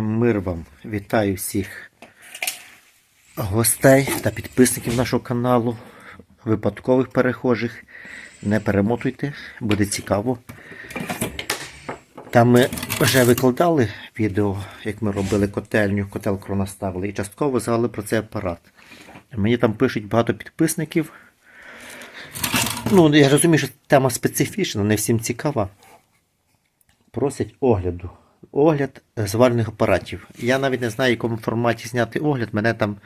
Мир вам! Вітаю всіх гостей та підписників нашого каналу, випадкових перехожих. Не перемотуйте, буде цікаво. Там ми вже викладали відео, як ми робили котельню, котел ставили і частково згадали про цей апарат. Мені там пишуть багато підписників. Ну, я розумію, що тема специфічна, не всім цікава. Просять огляду. Огляд е, зварних апаратів. Я навіть не знаю, в якому форматі зняти огляд. Мене там,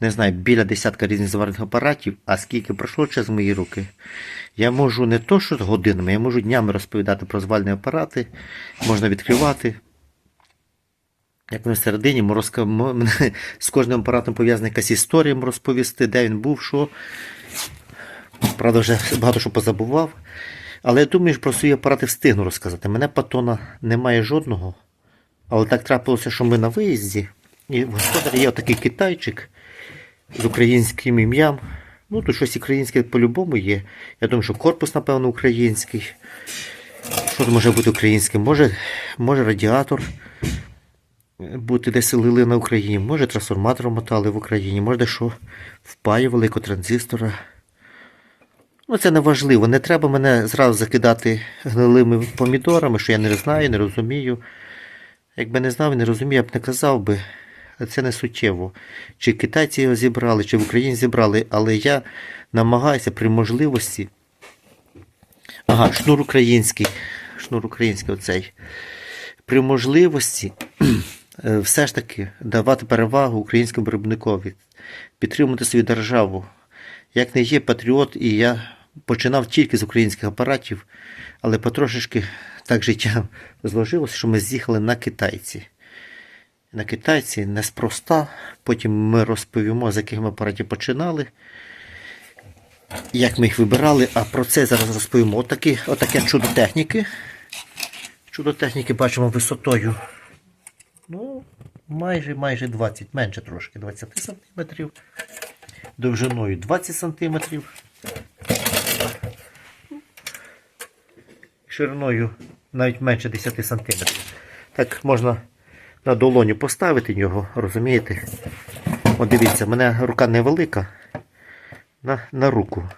не знаю, біля десятка різних зварних апаратів, а скільки пройшло через мої руки. Я можу не то, що з годинами, я можу днями розповідати про звальні апарати, можна відкривати. Як вони всередині, можу розка- мо- мене з кожним апаратом пов'язана якась історія розповісти, де він був, що. Правда, вже багато що позабував. Але я думаю, що про свої апарати встигну розказати. Мене патона немає жодного. Але так трапилося, що ми на виїзді. І в господарі є такий китайчик з українським ім'ям. Ну, тут щось українське по-любому є. Я думаю, що корпус, напевно, український. Що тут може бути українським? Може, може радіатор бути десь лили на Україні, може трансформатор мотали в Україні, може дещо впаювали транзистора. Ну, це не важливо. Не треба мене зразу закидати гнилими помідорами, що я не знаю, не розумію. Якби не знав і не розумів, я б не казав би. Це не суттєво. Чи китайці його зібрали, чи в Україні зібрали, але я намагаюся при можливості. Ага, шнур український. Шнур український оцей. При можливості е, все ж таки давати перевагу українському виробникові, підтримувати свою державу. Як не є патріот, і я починав тільки з українських апаратів, але потрошечки так життя зложилося, що ми з'їхали на китайці. На китайці неспроста. Потім ми розповімо, з яких ми апаратів починали, як ми їх вибирали, а про це зараз розповімо. Отакі, отаке чудо техніки. Чудо техніки бачимо висотою. Ну, майже майже 20, менше трошки, 20 сантиметрів довжиною 20 см, шириною навіть менше 10 см. Так можна на долоню поставити його, розумієте? От дивіться, в мене рука невелика на, на руку.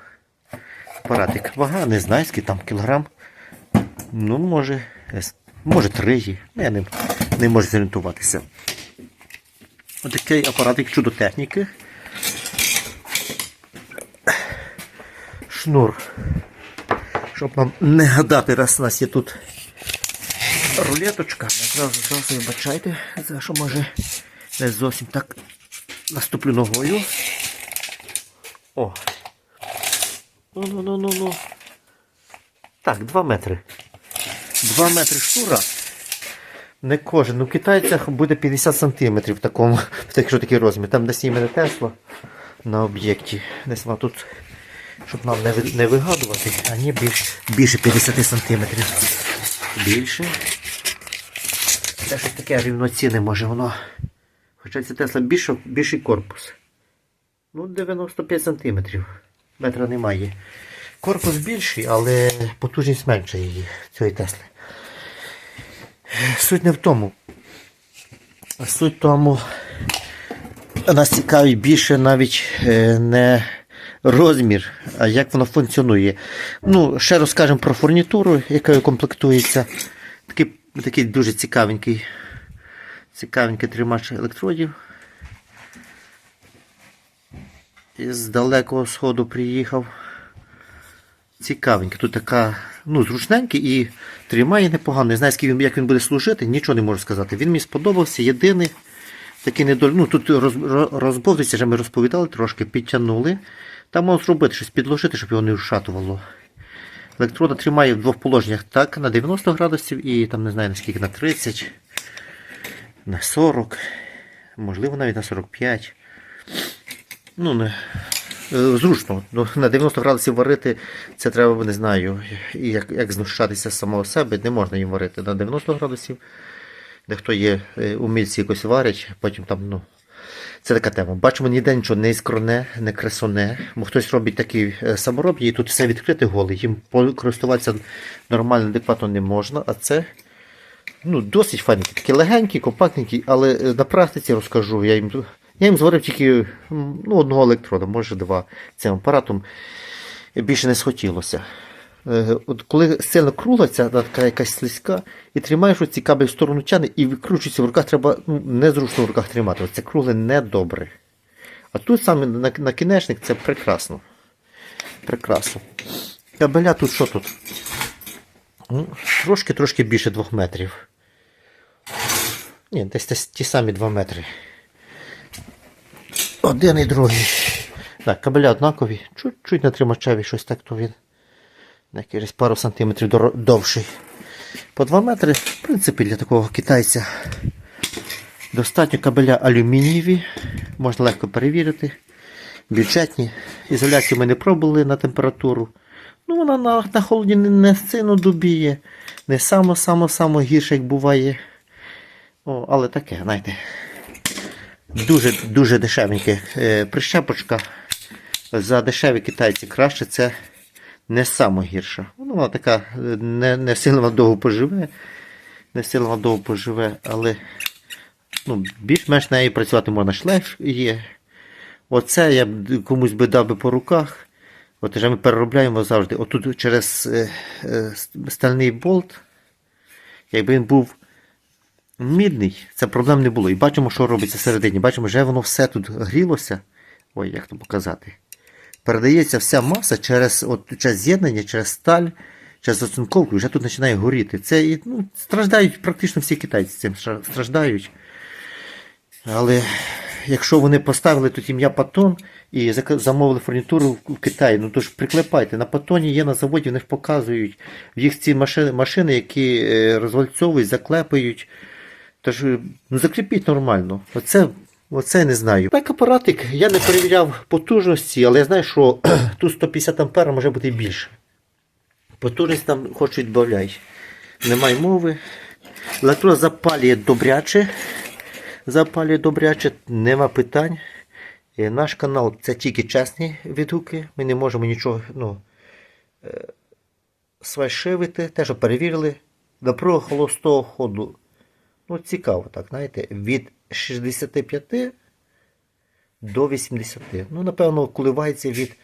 Апаратик. Вага, не знаю, скільки там кілограм. Ну, може, може три. Я не, не можу зорієнтуватися. Отакий апаратик чудо техніки. шнур. Щоб нам не гадати, раз у нас є тут рулеточка. Зразу, зразу вибачайте, за що може не зовсім так наступлю ногою. О. Ну, ну, ну, ну, ну. Так, 2 метри. 2 метри шнура. Не кожен. У китайцях буде 50 сантиметрів в такому, в якщо такий розмір. Там десь іменно Тесла на об'єкті. Десь вона тут щоб нам не, не вигадувати, а ні більш, більше 50 сантиметрів. Більше. Це щось таке рівноцінне може воно. Хоча це Тесла більше, більший корпус. Ну, 95 сантиметрів. Метра немає. Корпус більший, але потужність менша її, цієї Тесли. Суть не в тому. Суть в тому, нас цікавить більше навіть е, не розмір, а як воно функціонує. Ну, ще розкажемо про фурнітуру, яка комплектується. Такий, дуже цікавенький, цікавенький тримач електродів. Із далекого сходу приїхав. Цікавенький. Тут така, ну, зручненький і тримає непогано. Не знаю, він, як він буде служити, нічого не можу сказати. Він мені сподобався, єдиний. Такий недоль... ну, тут роз... роз- вже ми розповідали, трошки підтягнули. Там можна зробити щось підложити, щоб його не вшатувало. Електрода тримає в двох положеннях так, на 90 градусів і там не знаю наскільки на 30, на 40, можливо навіть на 45. Ну, не, е, зручно. Ну, на 90 градусів варити, це треба, не знаю, як, як знущатися з самого себе, не можна їм варити на 90 градусів. Дехто є е, умільці якось варять, потім там, ну. Це така тема. Бачимо, ніде нічого не іскроне, не кресоне. Бо хтось робить такі е, саморобні, і тут все відкрите голе. Їм користуватися нормально, адекватно не можна, а це ну, досить файненькі, такі легенькі, компактненькі, але е, на практиці розкажу, я їм, я їм зварив тільки ну, одного електрода, може два цим апаратом. Більше не схотілося. Е, От коли сильно кругла така якась слизька, і тримаєш оці кабель в сторону тяне і викручується в руках, треба ну, незручно в руках тримати. Оце кругле недобре. А тут саме на, накінечник це прекрасно. Прекрасно. Кабеля тут що тут? Ну, Трошки-трошки більше 2 метрів. Ні, десь ті самі 2 метри. Один і другий. Так, кабеля однакові. Чуть-чуть на тримачеві щось так, то він. На Якийсь пару сантиметрів довший. По 2 метри, в принципі, для такого китайця. Достатньо кабеля алюмінієві. Можна легко перевірити. Бюджетні. Ізоляцію ми не пробували на температуру. Ну, вона на, на холоді не, сильно дубіє. Не само-само-само гірше, як буває. О, але таке, знаєте. Дуже, дуже дешевеньке. Е, прищепочка за дешеві китайці краще це не саме гірша. Ну, Вона така е, не, не сильно вона довго поживе. Не сильно довго поживе, але ну, більш-менш нею працювати можна шлейф є. Оце я б комусь би дав би по руках. От вже ми переробляємо завжди. Отут через е, е, стальний болт, якби він був мідний, це проблем не було. І бачимо, що робиться всередині. Бачимо, вже воно все тут грілося. Ой, як то показати. Передається вся маса через, от, через з'єднання, через сталь, через оцинковку, вже тут починає горіти. Це ну, страждають практично всі китайці цим страждають. Але якщо вони поставили тут ім'я Патон і замовили фурнітуру в- Китаї, ну то ж приклепайте. На Патоні є на заводі, вони показують в їх ці машини, машини які е, розвальцовують, заклепають. Тож ну, закріпіть нормально. Оце, оце не знаю. Так апаратик, я не перевіряв потужності, але я знаю, що тут 150 ампер може бути більше. Потужність там хоч відбавляй. Немає мови. Електрод запалює добряче. Запалює добряче, нема питань. Е, Наш канал це тільки чесні відгуки. Ми не можемо нічого ну, е, свайшивити. Те, що перевірили. Напруга холостого ходу. Ну, цікаво, так, знаєте, від 65 до 80. Ну, напевно, коливається від.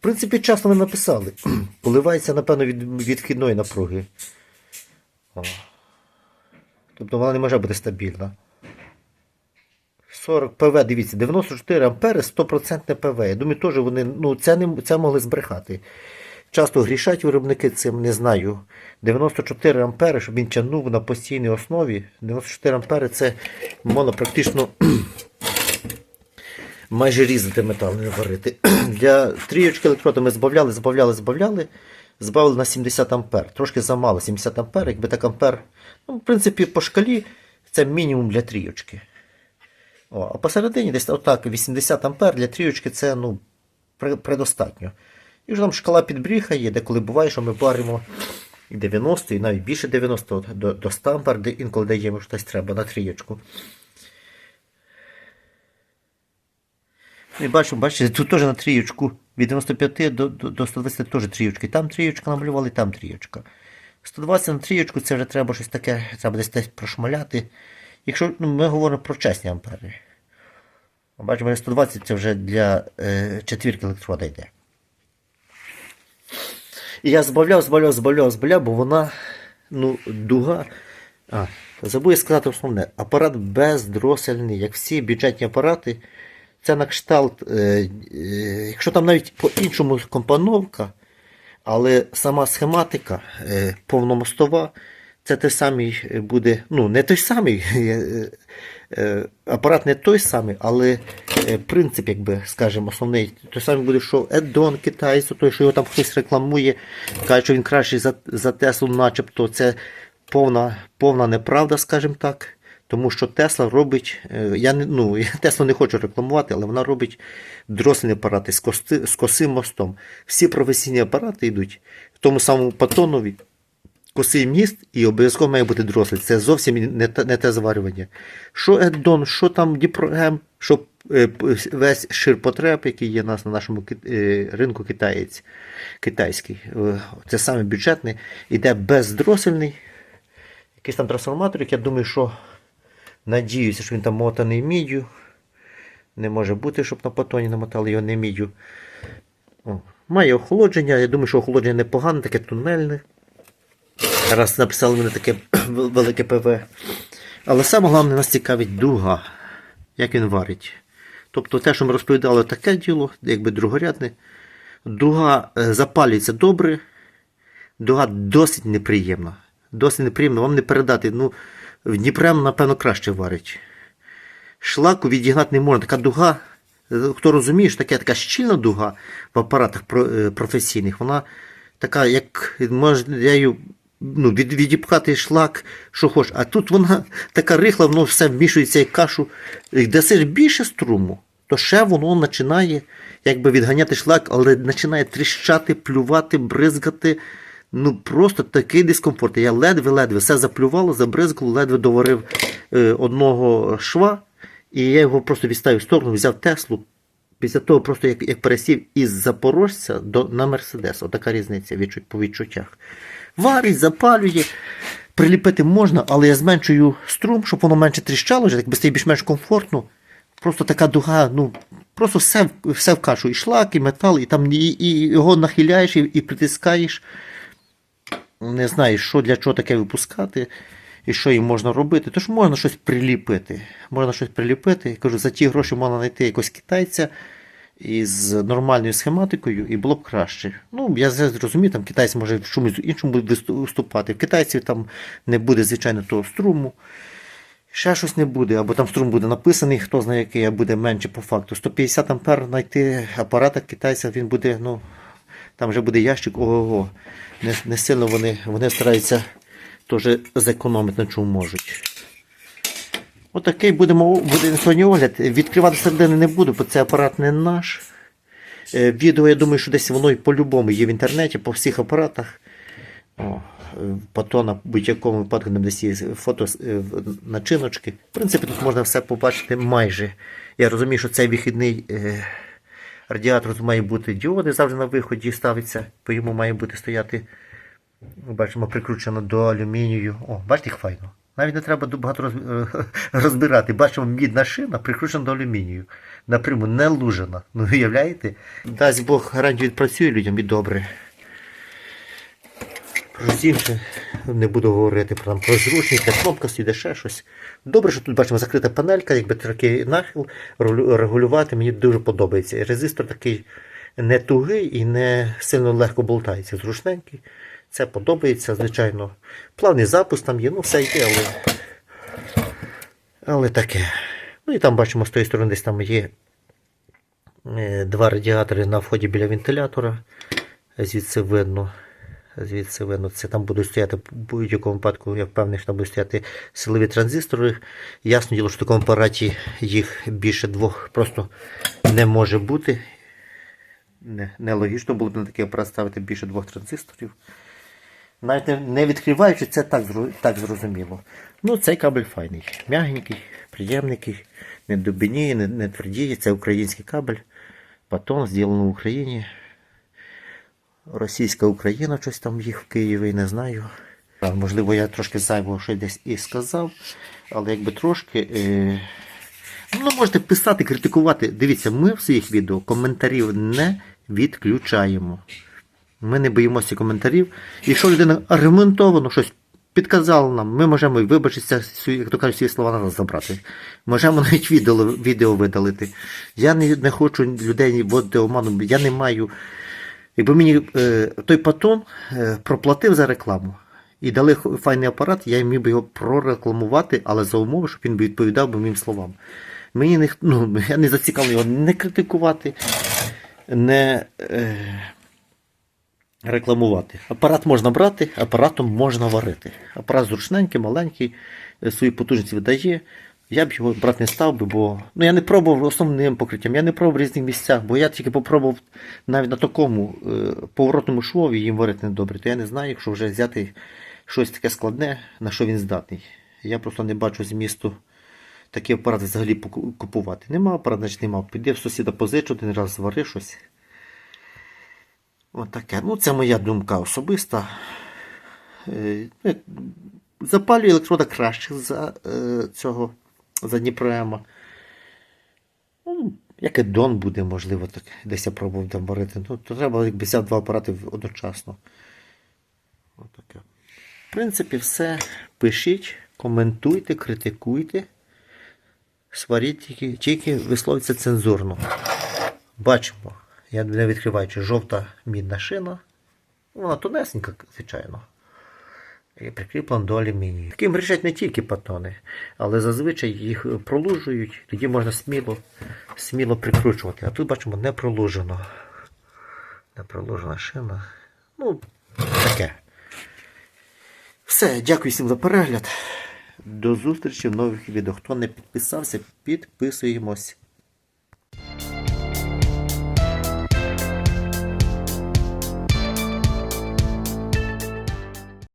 В принципі, часто ми написали. Коливається, напевно, від, від вхідної напруги. О. Тобто вона не може бути стабільна. 40 ПВ, дивіться, 94 ампери, 100% ПВ. Я думаю, теж вони ну, це, не, це могли збрехати. Часто грішать виробники цим, не знаю. 94 ампери, щоб він тягнув на постійній основі. 94 ампери це можна практично майже різати метал, не варити. Для трієчки електрода ми збавляли, збавляли, збавляли. Збавили на 70 ампер. Трошки замало 70 ампер, якби так ампер. Ну, в принципі, по шкалі це мінімум для трійочки. О, а посередині десь отак 80 ампер для трійочки це ну, предостатньо. І вже там шкала підбріха є, де коли буває, що ми варимо і 90, і навіть більше 90 до, до 100 ампер, де інколи даємо щось треба на трієчку. І бачимо, бачите, тут теж на трієчку від 95 до, до, до 120 теж трієчки. Там трієчка намалювали, там трієчка. 120 на трієчку це вже треба щось таке, треба десь десь прошмаляти. Якщо ну, ми говоримо про чесні ампери. Бачимо, 120 це вже для е, четвірки електрода йде. І я збавляв, збавляв, збавляв, збавляв, бо вона, ну, дуга. А, забув сказати основне. Апарат бездросельний, як всі бюджетні апарати. Це на кшталт, е, е, якщо там навіть по-іншому компоновка, але сама схематика е, повномостова, це те самий буде, ну, не той самий. е, е, Апарат не той самий, але е, принцип, якби, скажімо, основний, той самий буде, що Едон китайцю, той, що його там хтось рекламує, каже, що він кращий за, за Теслу, начебто це повна, повна неправда, скажімо так. Тому що Тесла робить, я ну, я Теслу не хочу рекламувати, але вона робить дросельні апарати з, кости, з косим мостом. Всі професійні апарати йдуть в тому самому патонові, косий міст і обов'язково має бути дросель. Це зовсім не те, не те зварювання. Що Еддон, що там Діпрогем, що е, весь ширпотреб, який є у нас на нашому е, ринку китаєць, китайський, е, це саме бюджетний, іде бездросельний, якийсь там трансформаторик. Я думаю, що надіюся, що він там мотаний міддю. Не може бути, щоб на патоні намотали його не міддю. Має охолодження, я думаю, що охолодження непогане, таке тунельне. Раз написали мене таке велике ПВ. Але саме головне нас цікавить дуга, як він варить. Тобто те, що ми розповідали, таке діло, якби другорядне. Дуга е, запалюється добре, дуга досить неприємна. Досить неприємна, вам не передати. Ну, Дніпрем, напевно, краще варить. Шлаку відігнати не можна. Така дуга, е, хто розуміє, що таке така щільна дуга в апаратах е, професійних, вона така, як можна я її, ну, від, відіпхати шлак, що хочеш. А тут вона така рихла, воно все вмішується як кашу. І Дасиш більше струму, то ще воно починає якби відганяти шлак, але починає тріщати, плювати, бризгати. Ну просто такий дискомфорт. Я ледве-ледве все заплювало, забризкало, ледве доварив е, одного шва, і я його просто відставив в сторону, взяв Теслу. Після того, просто як, як пересів із Запорожця до, на Мерседес. Отака різниця відчуть, по відчуттях. Варить, запалює. Приліпити можна, але я зменшую струм, щоб воно менше тріщало, так би стає більш-менш комфортно. Просто така дуга, ну, просто все, все в кашу. І шлак, і метал, і там і, і його нахиляєш, і, і притискаєш. Не знаєш, що для чого таке випускати, і що їм можна робити. Тож можна щось приліпити. Можна щось приліпити. Я кажу, за ті гроші можна знайти якогось китайця із нормальною схематикою, і було б краще. Ну, я зрозумію, там китайець може в чомусь іншому буде виступати. В китайців там не буде, звичайно, того струму. Ще щось не буде, або там струм буде написаний, хто знає який, а буде менше по факту. 150 ампер знайти апарата китайця, він буде, ну, там вже буде ящик, ого-го. Не, не сильно вони, вони стараються теж зекономити на чому можуть. Отакий будемо буде сьогодні огляд. Відкривати середини не буду, бо це апарат не наш. Е, Відео, я думаю, що десь воно і по-любому є в інтернеті, по всіх апаратах. О, е, Потім на будь-якому випадку нам десь є фото е, начиночки. В принципі, тут можна все побачити майже. Я розумію, що цей вихідний радіатор має бути діоди завжди на виході ставиться, по йому має бути стояти. Бачимо, прикручено до алюмінію. О, бачите, як файно. Навіть не треба багато розбирати. Бачимо, мідна шина прикручена до алюмінію. Напряму не лужена. Ну, уявляєте? Дасть Бог гарантію відпрацює людям і добре. Простіше не буду говорити про, там, про зручність, та кнопка сюди ще щось. Добре, що тут бачимо закрита панелька, якби такий нахил регулювати мені дуже подобається. Резистор такий не тугий і не сильно легко болтається. Зручненький. Це подобається, звичайно. Плавний запуск там є, ну все йде, але. Але таке. Ну і там бачимо з тої сторони десь там є е, два радіатори на вході біля вентилятора. Звідси видно. Звідси видно, це там будуть стояти в будь-якому випадку, я впевнений, що там будуть стояти силові транзистори. Ясно діло, що в такому апараті їх більше двох просто не може бути. Не, нелогічно було б на такий апарат ставити більше двох транзисторів. Навіть не, відкриваючи, це так, так зрозуміло. Ну, цей кабель файний. Мягенький, приємненький, не дубініє, не, не твердіє. Це український кабель. Патон зроблено в Україні. Російська Україна, щось там їх в Києві, не знаю. Можливо, я трошки зайвого щось десь і сказав, але якби трошки. Е... Ну, можете писати, критикувати. Дивіться, ми в своїх відео коментарів не відключаємо. Ми не боїмося коментарів. Якщо людина аргументовано щось підказала нам, ми можемо вибачитися, як то кажуть, свої слова на нас забрати. Можемо навіть відео, відео видалити. Я не, не хочу людей вводити оману, я не маю. Якби мені е, той патон е, проплатив за рекламу і дали файний апарат, я міг би його прорекламувати, але за умови, щоб він би відповідав би моїм словам. Мені не, ну, я не зацікавлений його не критикувати, не е, рекламувати. Апарат можна брати, апаратом можна варити. Апарат зручненький, маленький, е, свої потужності видає. Я б його брати не став би, бо ну, я не пробував основним покриттям, я не пробував в різних місцях, бо я тільки попробував навіть на такому е, поворотному швові їм варити недобре, то я не знаю, якщо вже взяти щось таке складне, на що він здатний. Я просто не бачу змісту такі апарати взагалі купувати. Нема апарат, значить нема. Піди в сусіда позичу, один раз звари щось. От. Ну, це моя думка особиста. Е, ну, запалює електрода краще за е, цього за Дніпроема. Ну, як і Дон буде, можливо, так. Десь я пробував там. Ну, то треба, якби взяв два апарати одночасно. Отаке. В принципі, все. Пишіть, коментуйте, критикуйте. Сваріть тільки, тільки висловиться цензурно. Бачимо. Я не відкриваючи жовта мідна шина. Вона тонесенька, звичайно. І прикріплена до алюмінію. Таким грішать не тільки патони, але зазвичай їх пролужують, тоді можна сміло, сміло прикручувати. А тут бачимо не пролужено. Не пролужена шина. Ну, таке. Все, дякую всім за перегляд. До зустрічі в нових відео. Хто не підписався, підписуємось.